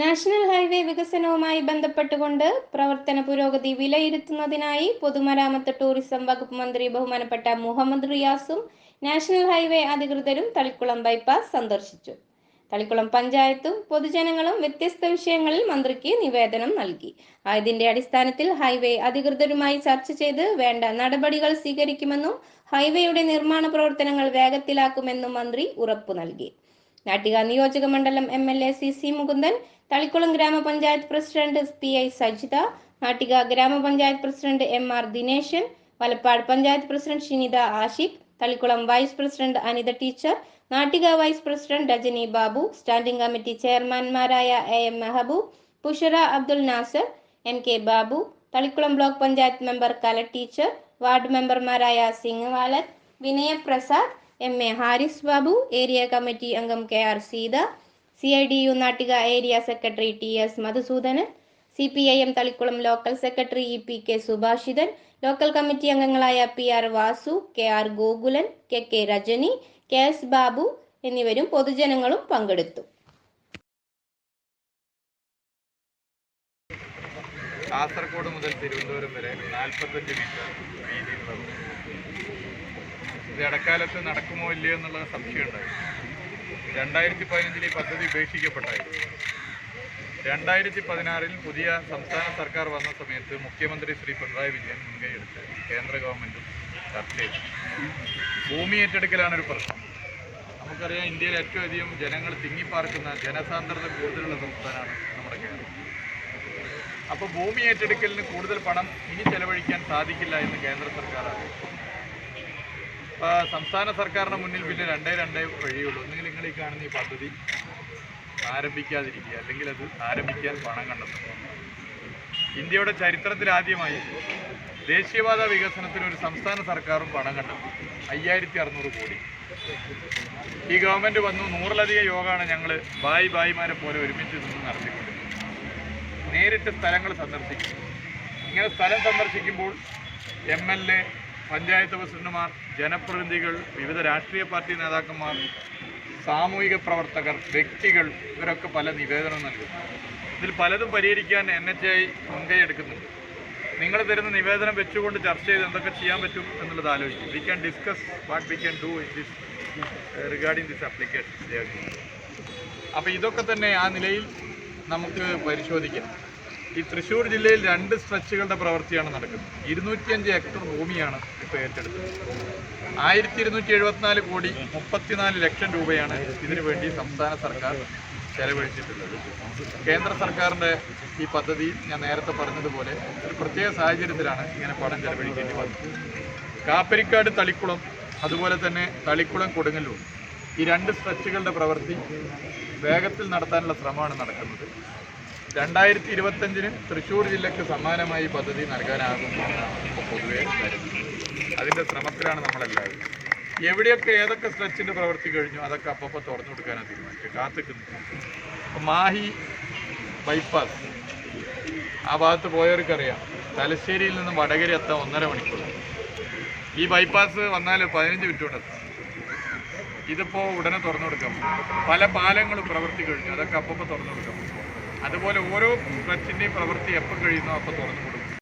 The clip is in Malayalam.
നാഷണൽ ഹൈവേ വികസനവുമായി ബന്ധപ്പെട്ടുകൊണ്ട് പ്രവർത്തന പുരോഗതി വിലയിരുത്തുന്നതിനായി പൊതുമരാമത്ത് ടൂറിസം വകുപ്പ് മന്ത്രി ബഹുമാനപ്പെട്ട മുഹമ്മദ് റിയാസും നാഷണൽ ഹൈവേ അധികൃതരും തളിക്കുളം ബൈപ്പാസ് സന്ദർശിച്ചു. തളിക്കുളം പഞ്ചായത്തും പൊതുജനങ്ങളും വ്യത്യസ്ത വിഷയങ്ങളിൽ മന്ത്രിക്ക് നിവേദനം നൽകി. ആയതിന്റെ അടിസ്ഥാനത്തിൽ ഹൈവേ അധികൃതരുമായി ചർച്ച ചെയ്ത് വേണ്ട നടപടികൾ സ്വീകരിക്കുമെന്നും ഹൈവേയുടെ നിർമ്മാണ പ്രവർത്തനങ്ങൾ വേഗത്തിലാക്കുമെന്നും മന്ത്രി ഉറപ്പു നൽകി. നാട്ടിക നിയോജക മണ്ഡലം M L A C C Mukundan Thalikkulam grama panchayat president P I Sajitha Nattika grama panchayat president M R Dineshan Valappad panchayat president Shinitha Ashiq Thalikkulam vice president Anitha teacher Nattika vice president Rajani Babu standing committee ചെയർമാൻമാരായ A M Mehboob പുഷറ Abdul Nasar M K Babu Thalikkulam block panchayat member Kala teacher ward മെമ്പർമാരായ Singh Vinaya Vinayaprasad M A Haris Babu area committee അംഗം K R Seetha C I D U Nattika area secretary T S Madhusoodanan C P I M Thalikkulam local secretary E P K Subhashithan local committee അംഗങ്ങളായ P R Vasu K R Gokulan K K Rajani K S Babu എന്നിവരും പൊതുജനങ്ങളും പങ്കെടുത്തു കാസർഗോഡ് മുതൽ തിരുവനന്തപുരം വരെ നാൽപ്പത്തഞ്ച് മീറ്റർ വീതിയുള്ള. ഇത് ഇടക്കാലത്ത് നടക്കുമോ ഇല്ലയോ എന്നുള്ള സംശയമുണ്ടായി രണ്ടായിരത്തി പതിനഞ്ചിൽ ഈ പദ്ധതി ഉപേക്ഷിക്കപ്പെട്ടായിരുന്നു രണ്ടായിരത്തി പതിനാറിൽ പുതിയ സംസ്ഥാന സർക്കാർ വന്ന സമയത്ത് മുഖ്യമന്ത്രി ശ്രീ പിണറായി വിജയൻ മുൻകൈയെടുത്ത് കേന്ദ്ര ഗവൺമെന്റും ചർച്ച ചെയ്തു. ഭൂമി ഏറ്റെടുക്കലാണ് ഒരു പ്രശ്നം. നമുക്കറിയാം ഇന്ത്യയിൽ ഏറ്റവും അധികം ജനങ്ങൾ തിങ്ങിപ്പാർക്കുന്ന ജനസാന്ദ്രത കൂടുതലുള്ള സംസ്ഥാനമാണ് നമ്മുടെ കേരളം. അപ്പോൾ ഭൂമി ഏറ്റെടുക്കലിന് കൂടുതൽ പണം ഇനി ചെലവഴിക്കാൻ സാധിക്കില്ല എന്ന് കേന്ദ്ര സർക്കാർ അറിയിച്ചു സംസ്ഥാന സർക്കാരിന് മുന്നിൽ പിന്നെ രണ്ടേ രണ്ടേ വഴിയുള്ളൂ. ഒന്നുകിൽ നിങ്ങൾ ഈ കാണുന്ന ഈ പദ്ധതി ആരംഭിക്കാതിരിക്കുക അല്ലെങ്കിൽ അത് ആരംഭിക്കാൻ പണം കണ്ടെത്തുക. ഇന്ത്യയുടെ ചരിത്രത്തിൽ ആദ്യമായി ദേശീയപാത വികസനത്തിന് ഒരു സംസ്ഥാന സർക്കാരും പണം കണ്ടെത്തി. അയ്യായിരത്തി അറുന്നൂറ് കോടി. ഈ ഗവൺമെന്റ് വന്നു. നൂറിലധികം യോഗമാണ് ഞങ്ങൾ ബായി ബായിമാരെ പോലെ ഒരുമിച്ച് നിന്ന് നടത്തിക്കൊണ്ടിരുന്നത് നേരിട്ട് സ്ഥലങ്ങൾ സന്ദർശിക്കും. ഇങ്ങനെ സ്ഥലം സന്ദർശിക്കുമ്പോൾ എം എൽ എ പഞ്ചായത്ത് പ്രസിഡന്റുമാർ ജനപ്രതിനിധികൾ വിവിധ രാഷ്ട്രീയ പാർട്ടി നേതാക്കന്മാർ സാമൂഹിക പ്രവർത്തകർ വ്യക്തികൾ ഇവരൊക്കെ പല നിവേദനം നൽകുന്നു. ഇതിൽ പലതും പരിഹരിക്കാൻ എൻ എച്ച് ഐ മുൻകൈ എടുക്കുന്നുണ്ട്. നിങ്ങൾ തരുന്ന നിവേദനം വെച്ചുകൊണ്ട് ചർച്ച ചെയ്ത് എന്തൊക്കെ ചെയ്യാൻ പറ്റും എന്നുള്ളത് ആലോചിക്കും. We can discuss what we can do in this regarding this application അപ്പോൾ ഇതൊക്കെ തന്നെ ആ നിലയിൽ നമുക്ക് പരിശോധിക്കാം. ഈ തൃശ്ശൂർ ജില്ലയിൽ രണ്ട് സ്ട്രെച്ചുകളുടെ പ്രവൃത്തിയാണ് നടക്കുന്നത്. ഇരുന്നൂറ്റിയഞ്ച് ഹെക്ടർ ഭൂമിയാണ് ഇപ്പോൾ ഏറ്റെടുത്തത്. ആയിരത്തി ഇരുന്നൂറ്റി എഴുപത്തിനാല് കോടി മുപ്പത്തിനാല് ലക്ഷം രൂപയാണ് ഇതിനു വേണ്ടി സംസ്ഥാന സർക്കാർ ചെലവഴിച്ചിട്ടുള്ളത്. കേന്ദ്ര സർക്കാരിന്റെ ഈ പദ്ധതി ഞാൻ നേരത്തെ പറഞ്ഞതുപോലെ ഒരു പ്രത്യേക സാഹചര്യത്തിലാണ് ഇങ്ങനെ പണം ചെലവഴിക്കേണ്ടി വന്നത്. കാപ്പരിക്കാട് തളിക്കുളം അതുപോലെ തന്നെ തളിക്കുളം കൊടുങ്ങല്ലൂർ ഈ രണ്ട് സ്ട്രെച്ചുകളുടെ പ്രവൃത്തി വേഗത്തിൽ നടത്താനുള്ള ശ്രമമാണ് നടക്കുന്നത്. രണ്ടായിരത്തി ഇരുപത്തഞ്ചിന് തൃശ്ശൂർ ജില്ലയ്ക്ക് സമാനമായി പദ്ധതി നൽകാനാകും എന്നാണ് പൊതുവെ അതിന്റെ ശ്രമത്തിലാണ് നമ്മളെല്ലാവരും. എവിടെയൊക്കെ ഏതൊക്കെ സ്ട്രെച്ചിന്റെ പ്രവൃത്തി കഴിഞ്ഞു അതൊക്കെ അപ്പപ്പോൾ തുറന്നു കൊടുക്കാനാണ് തീരുമാനിച്ചത്. കാത്തിക്കുന്നു. മാഹി ബൈപ്പാസ് ആ ഭാഗത്ത് പോയവർക്കറിയാം. തലശ്ശേരിയിൽ നിന്ന് വടകര എത്താൻ ഒന്നര മണിക്കൂർ. ഈ ബൈപ്പാസ് വന്നാൽ പതിനഞ്ച് മിനിറ്റ് കൊണ്ട് എത്താം. ഇതിപ്പോൾ ഉടനെ തുറന്നു കൊടുക്കാം. പല പാലങ്ങളും പ്രവർത്തി കഴിഞ്ഞു. അതൊക്കെ അപ്പപ്പോൾ തുറന്നു കൊടുക്കാം. അതുപോലെ ഓരോ ക്ലച്ചിന്റെയും പ്രവൃത്തി എപ്പോൾ കഴിയുന്നോ അപ്പോൾ തുറന്നു കൊടുക്കും.